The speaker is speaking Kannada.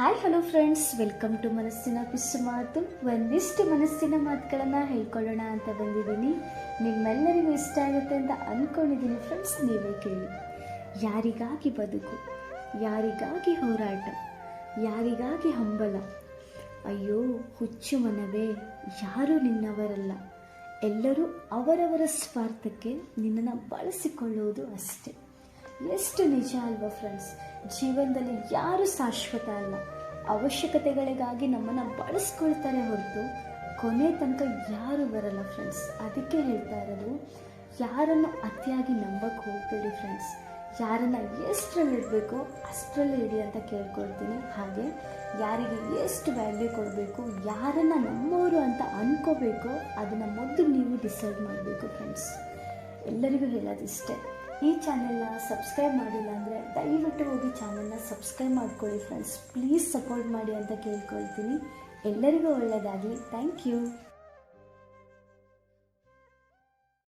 Hi hello friends welcome to ಮನಸ್ಸಿನ ಪಿಸು ಮಾತು ಒಂದಿಷ್ಟು ಮನಸ್ಸಿನ ಮಾತುಗಳನ್ನು ಹೇಳ್ಕೊಳ್ಳೋಣ ಅಂತ ಬಂದಿದ್ದೀನಿ ನಿಮ್ಮೆಲ್ಲರಿಗೂ ಇಷ್ಟ ಆಗುತ್ತೆ ಅಂತ ಅಂದ್ಕೊಂಡಿದ್ದೀನಿ ಫ್ರೆಂಡ್ಸ್ ನೀವೇ ಕೇಳಿ. ಯಾರಿಗಾಗಿ ಬದುಕು? ಯಾರಿಗಾಗಿ ಹೋರಾಟ? ಯಾರಿಗಾಗಿ ಹಂಬಲ? ಅಯ್ಯೋ, ಹುಚ್ಚು ಮನವೇ, ಯಾರೂ ನಿನ್ನವರಲ್ಲ. ಎಲ್ಲರೂ ಅವರವರ ಸ್ವಾರ್ಥಕ್ಕೆ ನಿನ್ನನ್ನು ಬಳಸಿಕೊಳ್ಳುವುದು ಅಷ್ಟೇ. ಎಷ್ಟು ನಿಜ ಅಲ್ವಾ ಫ್ರೆಂಡ್ಸ್ ಜೀವನದಲ್ಲಿ ಯಾರು ಶಾಶ್ವತ ಅಲ್ಲ. ಅವಶ್ಯಕತೆಗಳಿಗಾಗಿ ನಮ್ಮನ್ನು ಬಳಸ್ಕೊಳ್ತಾರೆ ಹೊರತು ಕೊನೆ ತನಕ ಯಾರು ಬರಲ್ಲ ಫ್ರೆಂಡ್ಸ್ ಅದಕ್ಕೆ ಹೇಳ್ತಾ ಇರೋದು, ಯಾರನ್ನು ಅತಿಯಾಗಿ ನಂಬಕ್ಕೆ ಹೋಗಬೇಡಿ ಫ್ರೆಂಡ್ಸ್ ಯಾರನ್ನು ಎಷ್ಟರಲ್ಲಿ ಇಡಬೇಕು, ಅಷ್ಟರಲ್ಲೇ ಇಡಿ ಅಂತ ಕೇಳ್ಕೊಳ್ತೀನಿ. ಹಾಗೆ ಯಾರಿಗೆ ಎಷ್ಟು ವ್ಯಾಲ್ಯೂ ಕೊಡಬೇಕು, ಯಾರನ್ನು ನಮ್ಮವರು ಅಂತ ಅಂದ್ಕೋಬೇಕು ಅದನ್ನು ಮೊದಲು ನೀವು ಡಿಸೈಡ್ ಮಾಡಬೇಕು ಫ್ರೆಂಡ್ಸ್ ಎಲ್ಲರಿಗೂ ಹೇಳೋದಿಷ್ಟೇ ಈ ಚಾನೆಲ್ನ ಸಬ್ಸ್ಕ್ರೈಬ್ ಮಾಡಿಲ್ಲ ಅಂದರೆ ದಯವಿಟ್ಟು ಹೋಗಿ ಚಾನೆಲ್ನ ಸಬ್ಸ್ಕ್ರೈಬ್ ಮಾಡ್ಕೊಳ್ಳಿ ಫ್ರೆಂಡ್ಸ್ ಪ್ಲೀಸ್ ಸಪೋರ್ಟ್ ಮಾಡಿ ಅಂತ ಕೇಳ್ಕೊಳ್ತೀನಿ. ಎಲ್ಲರಿಗೂ ಒಳ್ಳೆಯದಾಗಲಿ ಥ್ಯಾಂಕ್ ಯು